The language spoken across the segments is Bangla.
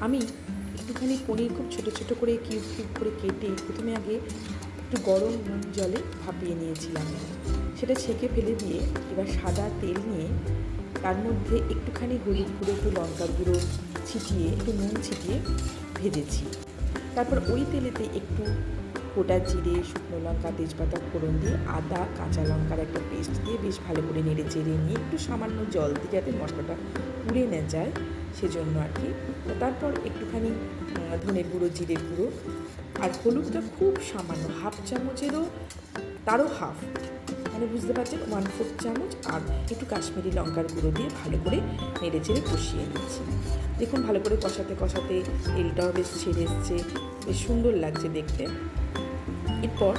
আমি একটুখানি পনির খুব ছোটো ছোটো করে কিউব কিউব করে কেটে প্রথমে আগে একটু গরম নুন জলে ভাপিয়ে নিয়েছিলাম। সেটা ছেঁকে ফেলে দিয়ে এবার সাদা তেল নিয়ে তার মধ্যে একটুখানি হলুদ গুঁড়ো, একটু লঙ্কা গুঁড়ো ছিটিয়ে, একটু নুন ছিটিয়ে ভেজেছি। তারপর ওই তেলেতে একটু গোটা জিরে, শুকনো লঙ্কা, তেজপাতা, ফোড়ন দিয়ে আদা, কাঁচা লঙ্কার একটা পেস্ট দিয়ে বেশ ভালো করে নেড়ে চেড়ে নিয়ে একটু সামান্য জল দিয়ে যাতে মশলাটা পুড়ে না যায়, সেজন্য আর কি। তারপর একটুখানি ধনের গুঁড়ো, জিরের গুঁড়ো আর হলুদটা খুব সামান্য হাফ চামচেরও, তারও হাফ মানে বুঝতে পারছেন? ওয়ান ফোর্থ চামচ আর একটু কাশ্মীরি লঙ্কার গুঁড়ো দিয়ে ভালো করে নেড়ে চেড়ে কষিয়ে নিচ্ছি। দেখুন, ভালো করে কষাতে কষাতে তেলটাও বেশ ছেড়ে এসছে, বেশ সুন্দর লাগছে দেখতে। এরপর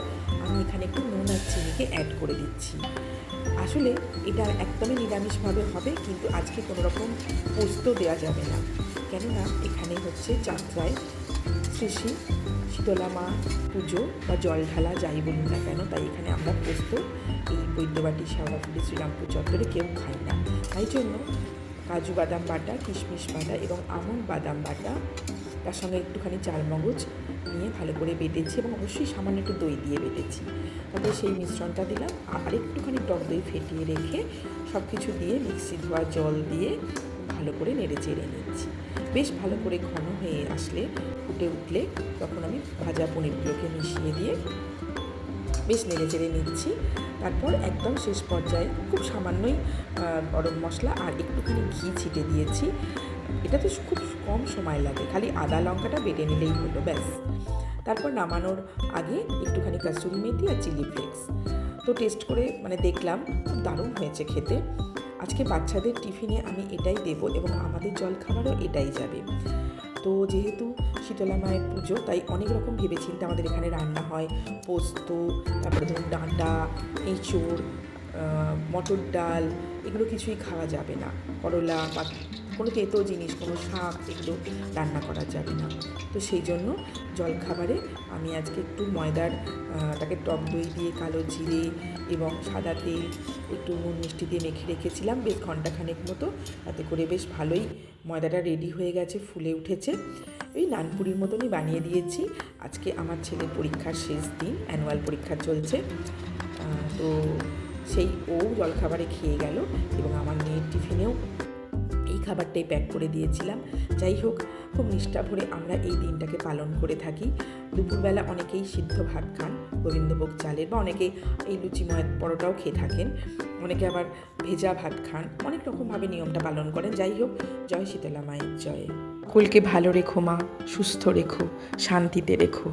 আমি এখানে একটু নুন আর চিনিকে অ্যাড করে দিচ্ছি। আসলে এটা একদমই নিরামিষভাবে হবে, কিন্তু আজকে কোনো রকম পোস্ত দেওয়া যাবে না। কেননা এখানে হচ্ছে যাত্রায় শ্রী শ্রী শীতলা মা পুজো বা জল ঢালা যাই বলুন না কেন, তাই এখানে আমরা পোস্ত, এই বৈদ্যবাটি শেওড়াফুলি শ্রীরামপুর চত্বরে কেউ খাই না। তাই জন্য কাজু বাদাম বাটা, কিশমিশ বাটা এবং আমন্ড বাদাম বাটা তার সঙ্গে একটুখানি চালমগজ নিয়ে ভালো করে বেটেছি এবং অবশ্যই সামান্য একটু দই দিয়ে বেটেছি। তারপরে সেই মিশ্রণটা দিলাম আর একটুখানি টক দই ফেটিয়ে রেখে সব কিছু দিয়ে মিক্সি ধোয়া জল দিয়ে ভালো করে নেড়ে চেড়ে নিচ্ছি। বেশ ভালো করে ঘন হয়ে আসলে ফুটে উঠলে তখন আমি ভাজা পনিরগুলোকে মিশিয়ে দিয়ে বেশ নেড়ে চেড়ে নিচ্ছি। তারপর একদম শেষ পর্যায়ে খুব সামান্যই গরম মশলা আর একটুখানি ঘি ছিটে দিয়েছি। এটাতে খুব কম সময় লাগে, খালি আদা লঙ্কাটা বেটে নিলেই হলো, ব্যাস। তারপর নামানোর আগে একটুখানি কাসুরি মেথি আর চিলি ফ্লেক্স। তো টেস্ট করে মানে দেখলাম, খুব দারুণ হয়েছে খেতে। আজকে বাচ্চাদের টিফিনে আমি এটাই দেব এবং আমাদের জলখাবারও এটাই যাবে। তো যেহেতু শীতলা মায়ের পুজো, তাই অনেক রকম ভেবেচিন্তে আমাদের এখানে রান্না হয়। পোস্ত, তারপরে ধরুন ডাঁটা, এঁচোড় মটর ডাল, এগুলো কিছুই খাওয়া যাবে না। করলা বা কোনো তেতো জিনিস, কোনো শাক এগুলো রান্না করা যাবে না। তো সেই জন্য জলখাবারে আমি আজকে একটু ময়দার তাকে টক দই দিয়ে কালো জিরে এবং সাদা তেল, একটু নুন মিষ্টি দিয়ে মেখে রেখেছিলাম বেশ ঘন্টাখানেক মতো। তাতে করে বেশ ভালোই ময়দাটা রেডি হয়ে গেছে, ফুলে উঠেছে। এই নানপুরির মতনই বানিয়ে দিয়েছি। আজকে আমার ছেলে পরীক্ষার শেষ দিন অ্যানুয়াল পরীক্ষা চলছে। তো সেই ও জলখাবারে খেয়ে গেল এবং আমার মেয়ের টিফিনেও খাবারটাই প্যাক করে দিয়েছিলাম। যাই হোক, খুব নিষ্ঠা ভরে আমরা এই দিনটাকে পালন করে থাকি। দুপুরবেলা অনেকেই সিদ্ধ ভাত খান, গোবিন্দভোগ চালের বা অনেকে এই লুচি ময়ের পরোটাও খেয়ে থাকেন। অনেকে আবার ভেজা ভাত খান, অনেক রকমভাবে নিয়মটা পালন করেন। যাই হোক, জয় শীতলা মায়ের জয়। কুলকে ভালো রেখো মা, সুস্থ রেখো, শান্তিতে রেখো।